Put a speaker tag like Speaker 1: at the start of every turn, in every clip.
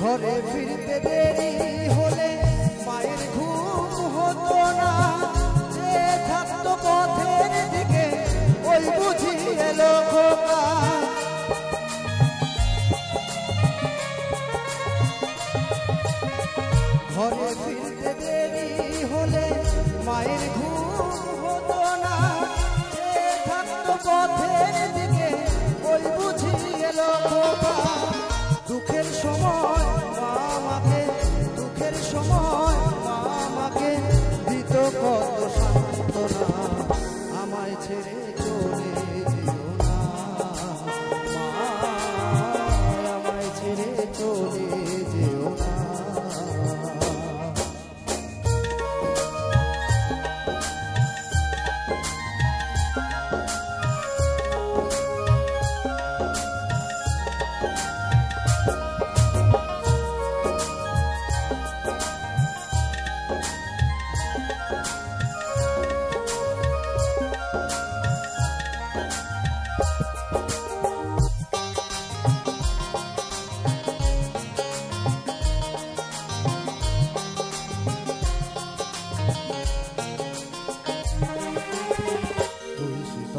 Speaker 1: ঘরে ফিরতে দেরি। কত সান্ত্বনা আমায় ছেড়ে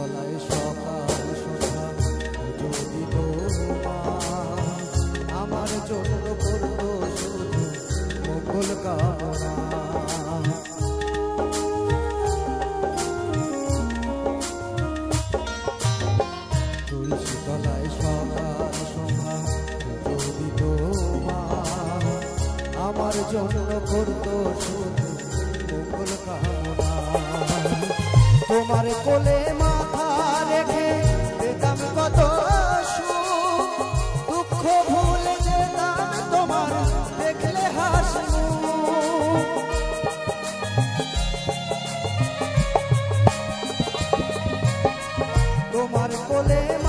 Speaker 1: তলায় সকাল সন্ধ্যা মা আমার জন্য করতো শুধু মঙ্গল কামনা। মা আমার জন্য করতো শুধু মঙ্গল কামনা। তোমার কোলে দেখে ভুলে যেতাম তোমার দেখলে হাসি তোমার কোলে মা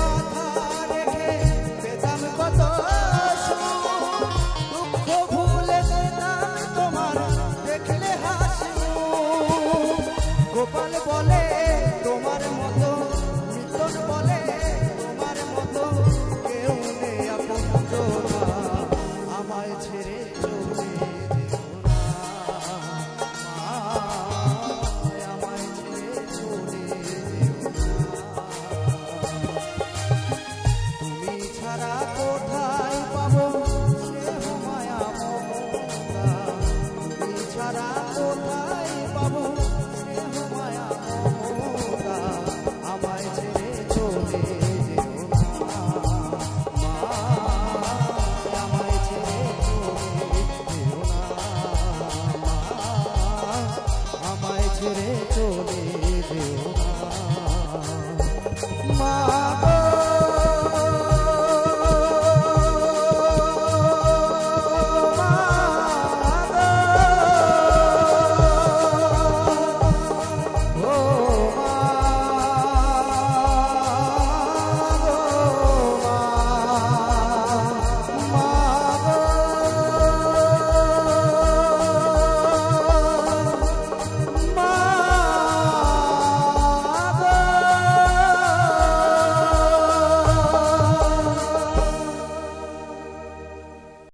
Speaker 1: amar.